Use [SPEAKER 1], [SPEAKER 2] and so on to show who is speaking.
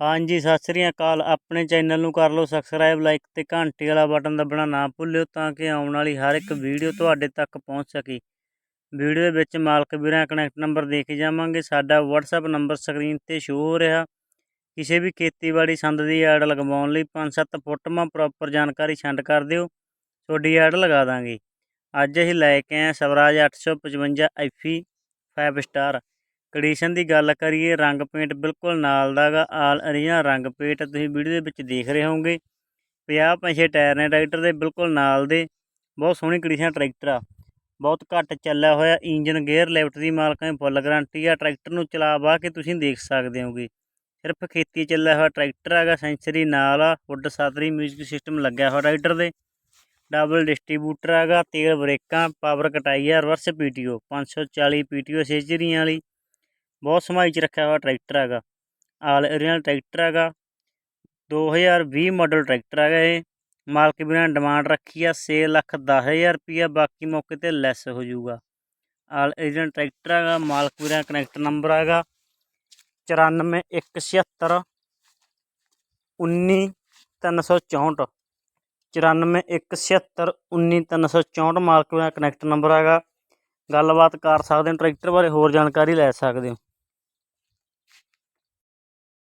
[SPEAKER 1] ਹਾਂਜੀ, ਸਤਿ ਸ੍ਰੀ ਅਕਾਲ। ਆਪਣੇ ਚੈਨਲ ਨੂੰ ਕਰ ਲਓ ਸਬਸਕ੍ਰਾਈਬ ਲਾਈਕ ਤੇ ਘੰਟੀ ਵਾਲਾ ਬਟਨ ਦੱਬਣਾ ਨਾ ਭੁੱਲਿਓ ਤਾਂ ਕਿ ਆਉਣ ਵਾਲੀ ਹਰ ਇੱਕ ਵੀਡੀਓ ਤੁਹਾਡੇ ਤੱਕ ਪਹੁੰਚ ਸਕੇ। ਵੀਡੀਓ ਦੇ ਵਿੱਚ ਮਾਲਕ ਵੀਰਾਂ ਕਨੈਕਟ ਨੰਬਰ ਦੇ ਕੇ ਜਾਵਾਂਗੇ। ਸਾਡਾ WhatsApp ਨੰਬਰ ਸਕਰੀਨ ਤੇ ਸ਼ੋ ਹੋ ਰਿਹਾ। ਕਿਸੇ ਵੀ ਖੇਤੀਬਾੜੀ ਸੰਦ ਦੀ ਐਡ ਲਗਵਾਉਣ ਲਈ 5-7 ਫੋਟੋਆਂ ਪ੍ਰੋਪਰ ਜਾਣਕਾਰੀ ਛੰਡ ਕਰ ਦਿਓ। ਤੁਹਾਡੀ ਐਡ ਲਗਾ ਦਾਂਗੇ। ਅੱਜ ਅਸੀਂ ਲੈ ਕੇ ਆਏ ਹਾਂ Swaraj 855 F E 5 star condition ਦੀ ਗੱਲ ਕਰੀਏ, ਰੰਗ ਪੇਂਟ ਬਿਲਕੁਲ ਨਾਲ ਦਾਗਾ ਆਲ ਅਰੀਜਨਲ ਰੰਗ ਪੇਂਟ ਤੁਸੀਂ ਵੀਡੀਓ ਦੇ ਵਿੱਚ ਦੇਖ ਰਹੇ ਹੋਵੋਗੇ। 50 ਪੈਸੇ ਟਾਇਰ ਨੇ ਟਰੈਕਟਰ ਦੇ ਬਿਲਕੁਲ ਨਾਲ ਦੇ, ਬਹੁਤ ਸੋਹਣੀ ਕੰਡੀਸ਼ਨ ਟਰੈਕਟਰ ਆ। ਬਹੁਤ ਘੱਟ ਚੱਲਿਆ ਹੋਇਆ ਇੰਜਨ ਗੇਅਰ ਲਿਫਟ ਦੀ ਮਾਲਕਾਂ ਦੀ ਫੁੱਲ ਗਾਰੰਟੀ ਆ, ਟਰੈਕਟਰ ਨੂੰ ਚਲਾ ਬਾ ਕੇ ਤੁਸੀਂ ਦੇਖ ਸਕਦੇ ਹੋਗੇ ਸਿਰਫ ਖੇਤੀ ਚੱਲਿਆ ਹੋਇਆ ਟਰੈਕਟਰ ਹੈਗਾ ਸੈਂਚਰੀ ਨਾਲ ਆ ਫੁੱਡ ਸਾਤਰੀ ਮਿਊਜ਼ਿਕ ਸਿਸਟਮ ਲੱਗਿਆ ਹੋਇਆ ਟਰੈਕਟਰ ਦੇ। ਡਬਲ ਡਿਸਟ੍ਰੀਬਿਊਟਰ ਹੈਗਾ ਤੇਲ ਬ੍ਰੇਕਾਂ, ਪਾਵਰ ਕਟਾਈ ਆ, ਰਿਵਰਸ ਪੀਟੀਓ 540 ਪੀਟੀਓ ਸੇਜਰੀਆਂ ਵਾਲੀ। ਬਹੁਤ ਸਮਾਈ ਚ ਰੱਖਿਆ ਹੋਇਆ ਟਰੈਕਟਰ ਹੈਗਾ। ਆਲ ਏਰੀਅਲ ਟਰੈਕਟਰ ਹੈਗਾ। 2020 ਮਾਡਲ ਟਰੈਕਟਰ ਹੈਗਾ ਇਹ। ਮਾਲਕ ਵੀਰਾਂ ਨੇ ਡਿਮਾਂਡ ਰੱਖੀ ਆ 6 ਲੱਖ 10000 ਰੁਪਈਆ, ਬਾਕੀ ਮੌਕੇ ਤੇ ਲੈਸ ਹੋ ਜਾਊਗਾ। ਆਲ ਏਰੀਅਲ ਟਰੈਕਟਰ ਹੈਗਾ, ਮਾਲਕ ਵੀਰਾਂ ਦਾ ਕਨੈਕਟ ਨੰਬਰ ਹੈਗਾ। 94176 19364 94176 19364 ਮਾਲਕ ਵੀਰਾਂ ਦਾ ਕਨੈਕਟ ਨੰਬਰ ਹੈਗਾ। ਗੱਲਬਾਤ ਕਰ ਸਕਦੇ ਹੋ ਟਰੈਕਟਰ ਬਾਰੇ, ਹੋਰ ਜਾਣਕਾਰੀ ਲੈ ਸਕਦੇ ਹੋ।